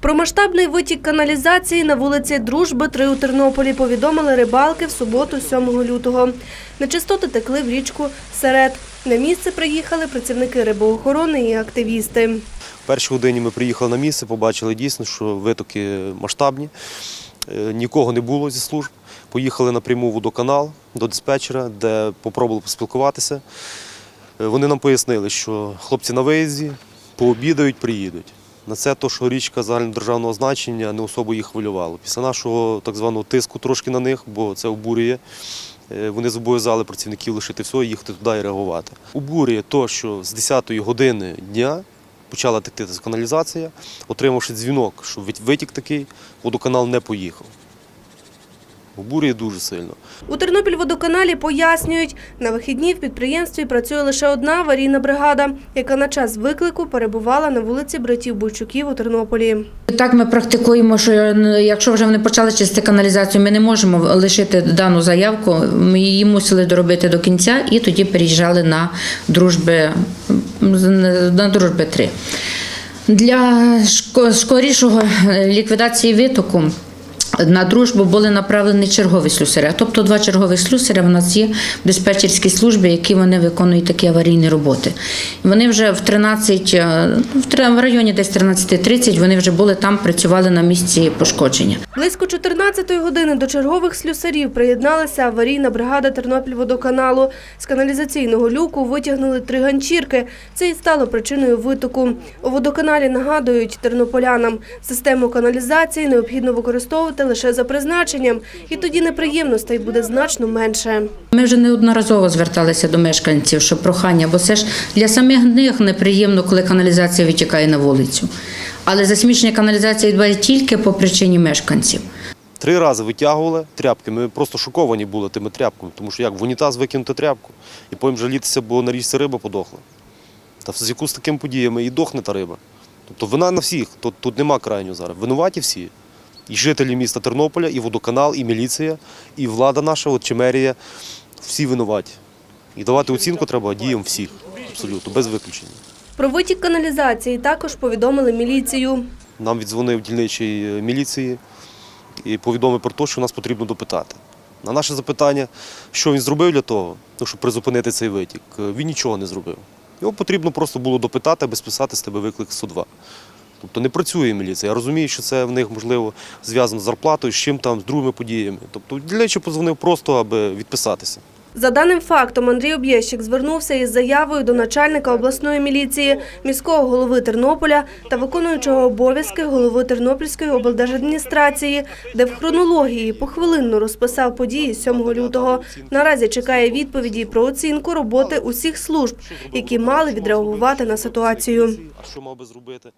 Про масштабний витік каналізації на вулиці Дружби 3 у Тернополі повідомили рибалки в суботу 7 лютого. Нечистоти текли в річку Серед. На місце приїхали працівники рибоохорони і активісти. В першій годині ми приїхали на місце, побачили дійсно, що витоки масштабні. Е, Нікого не було зі служб. Поїхали напряму в водоканал до диспетчера, де попробували поспілкуватися. Е, Вони нам пояснили, що хлопці на виїзді, пообідають, приїдуть. На це то, що річка загальнодержавного значення не особо їх хвилювало. Після нашого так званого тиску трошки на них, бо це обурює. е, Вони зобов'язали працівників лишити все і їхати туди і реагувати. Обурює то, що з 10-ї години дня почала текти каналізація, отримавши дзвінок, що витік такий, водоканал не поїхав. Обурює дуже сильно. У Тернопільводоканалі пояснюють, на вихідні в підприємстві працює лише одна аварійна бригада, яка на час виклику перебувала на вулиці братів Бойчуків у Тернополі. Так, ми практикуємо, що е, якщо вже вони почали чистити каналізацію, ми не можемо лишити дану заявку. Ми її мусили доробити до кінця і тоді переїжджали на дружби на дружби 3. Для скорішого е, ліквідації витоку на дружбу були направлені чергові слюсаря. Тобто два чергові слюсаря в нас є в диспетчерській службі, які вони виконують такі аварійні роботи. Вони вже в 13, е, в районі десь 13.30 вони вже були там, працювали на місці пошкодження. Близько 14-ї години до чергових слюсарів приєдналася аварійна бригада Тернопільводоканалу. З каналізаційного люку витягнули три ганчірки. Це і стало причиною витоку. У водоканалі нагадують тернополянам, систему каналізації необхідно використовувати лише за призначенням, і тоді неприємностей буде значно менше. Ми вже неодноразово зверталися до мешканців, що прохання, бо це ж для самих них неприємно, коли каналізація витікає на вулицю. Але засмічення каналізації відбувається тільки по причині мешканців. Три рази витягували тряпки. Ми просто шоковані були тими тряпками, тому що як в унітаз викинути тряпку і потім жалітися, бо на річці риба подохла. Та в зв'язку з такими подіями і дохне та риба. Тобто вина на всіх, тут, тут нема крайнього зараз. Винуваті всі. І жителі міста Тернополя, і водоканал, і міліція, і влада наша, от Чемерія, всі винуваті. І давати оцінку треба діям всіх, абсолютно, без виключення. Про витік каналізації також повідомили міліцію. Нам віддзвонив дільничий е, міліції і повідомив про те, що нас потрібно допитати. На наше запитання, що він зробив для того, ну, щоб призупинити цей витік, е, він нічого не зробив. Його потрібно просто було допитати, аби списати з тебе виклик 102. Тобто не працює міліція. Я розумію, що це в них можливо зв'язано з зарплатою, з чим там, з другими подіями. Тобто дільничий подзвонив просто, аби відписатися. За даним фактом, Андрій Об'єщик звернувся із заявою до начальника обласної міліції, міського голови Тернополя та виконуючого обов'язки голови Тернопільської облдержадміністрації, де в хронології похвилинно розписав події 7 лютого. Наразі чекає відповіді про оцінку роботи усіх служб, які мали відреагувати на ситуацію.